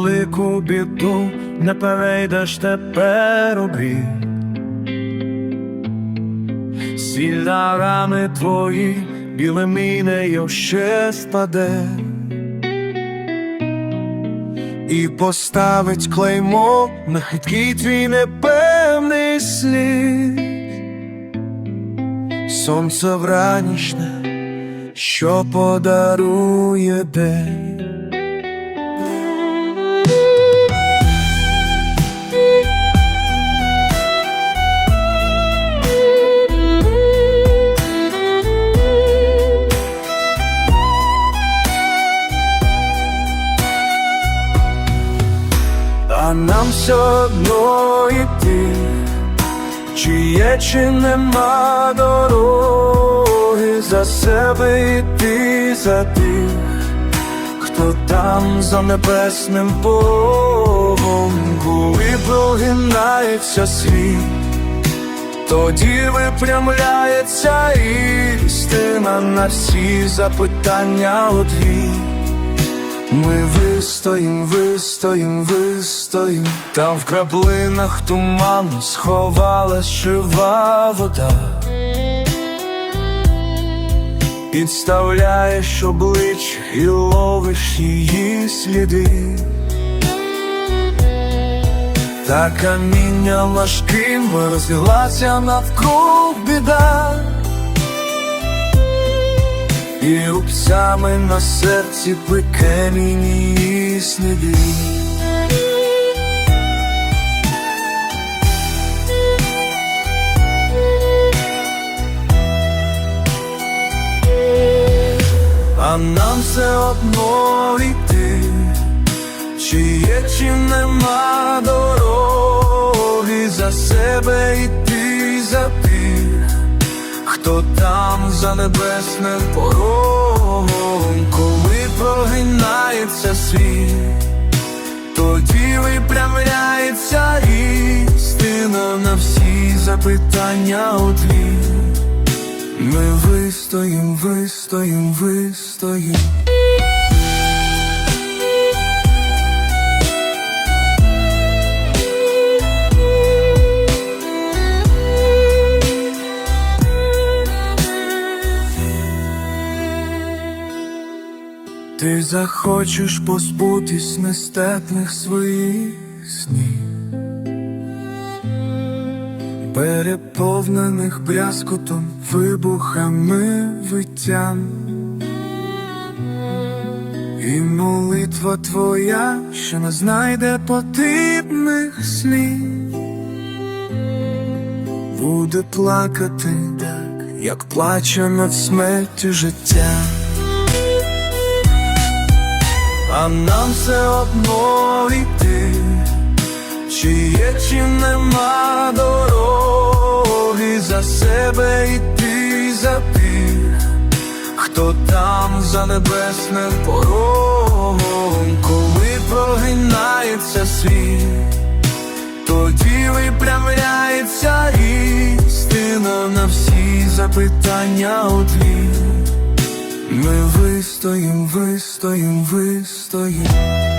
Велику біду не перейдеш тепер у бій. Рани твої, білим інею ще спаде. І поставить клеймо на хиткий твій непевний слід. Сонце вранішне, що подарує день. Нам все одно йти, чи є, чи нема дороги за себе йти за тих, хто там за небесним Богом, коли прогинається світ, тоді випрямляється істина на всі запитання одвіт. Ми вистоїм, вистоїм, вистоїм, там в краплинах туману сховалась жива вода. Підставляєш обличчя і ловиш її сліди. Та каміння важким розлилася навкруг біда. І рубцями на серці пекельні сліди. А нам все одно йти, чи є, чи нема дороги за себе йти за тих, хто там за небесним порогом, коли прогинається світ, тоді випрямляється істина на всі запитання отвіт. Ми вистоїм, вистоїм, вистоїм. Ти захочеш позбутись нестерпних своїх снів, переповнених брязкотом, вибухами виттям. І молитва твоя, що не знайде потрібних слів, буде плакати так, як плаче над смертю життя. А нам все одно йти, чи є, чи нема дороги за себе йти за тих, хто там за небесним порогом, коли прогинається світ, тоді випрямляється істина на всі запитання отвіт. Ми вистоїм, вистоїм, вистоїм.